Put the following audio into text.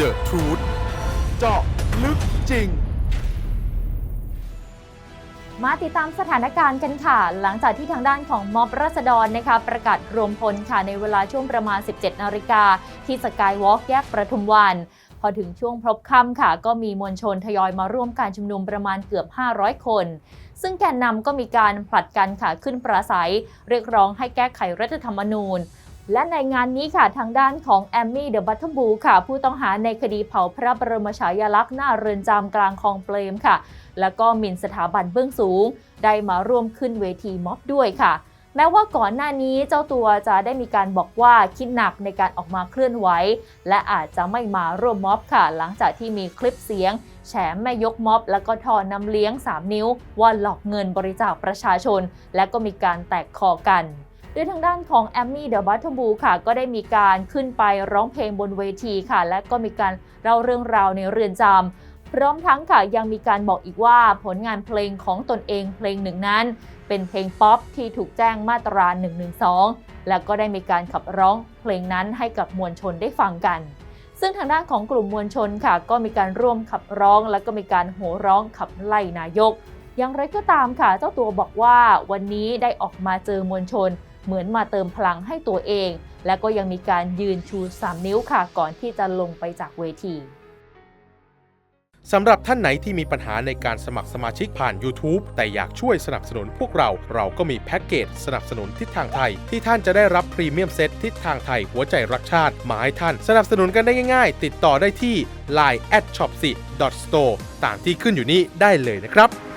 The Truth เจาะลึกจริง มาติดตามสถานการณ์กันค่ะ หลังจากที่ทางด้านของม็อบรัษฎรนะคะประกาศรวมพลค่ะในเวลาช่วงประมาณ 17 นาฬิกา ที่สกายวอล์กแยกประทุมวัน พอถึงช่วงพบค่ำค่ะ ก็มีมวลชนทยอยมาร่วมการชุมนุมประมาณเกือบ 500 คน ซึ่งแกนนำก็มีการผลัดกันค่ะขึ้นปราศัย เรียกร้องให้แก้ไขรัฐธรรมนูญ และในงานนี้ค่ะทางด้านของแอมมี่เดอะบัตเทิลบูค่ะ ผู้ต้องหาในคดีเผาพระบรมฉายาลักษณ์หน้าเรือนจำกลางคลองเปรมค่ะ แล้วก็หมิ่นสถาบันเบื้องสูง ได้มาร่วมขึ้นเวทีม็อบด้วยค่ะ แม้ว่าก่อนหน้านี้เจ้าตัวจะได้มีการบอกว่าคิดหนักในการออกมาเคลื่อนไหว และอาจจะไม่มาร่วมม็อบค่ะ หลังจากที่มีคลิปเสียง แฉแม่ยกม็อบ แล้วก็ทอนำเลี้ยง 3 นิ้ว ว่าหลอกเงินบริจาคประชาชน และก็มีการแตกคอกัน โดยทางด้านของแอมมี่เดอะบัตเทิลบูค่ะก็ได้มีการขึ้นไปร้องเพลงบนเวทีค่ะ และก็มีการเล่าเรื่องราวในเรือนจำพร้อมทั้งค่ะยังมีการบอกอีกว่าผลงานเพลงของตนเองเพลงหนึ่งนั้น เป็นเพลงป๊อปที่ถูกแจ้งมาตรา 112 แล้วก็ได้มีการขับร้องเพลงนั้นให้กับมวลชนได้ฟังกัน ซึ่งทางด้านของกลุ่มมวลชนค่ะ ก็มีการร่วมขับร้อง และก็มีการโห่ร้องขับไล่นายก อย่างไรก็ตามค่ะเจ้าตัวบอกว่าวันนี้ได้ออกมาเจอมวลชน เหมือนมาเติมพลังให้ตัวเอง และก็ยังมีการยืนชู 3 นิ้วค่ะ ก่อนที่จะลงไปจากเวทีสำหรับท่านไหนที่มีปัญหาในการสมัครสมาชิกผ่าน YouTube แต่อยากช่วยสนับสนุนพวกเรา เราก็มีแพ็กเกจสนับสนุนทิศทางไทย ที่ท่านจะได้รับพรีเมียมเซตทิศทางไทยหัวใจรักชาติ มาให้ท่าน สนับสนุนกันได้ง่าย ๆ ติดต่อได้ที่ line at shop 4 store ตามที่ขึ้นอยู่นี้ได้เลยนะครับ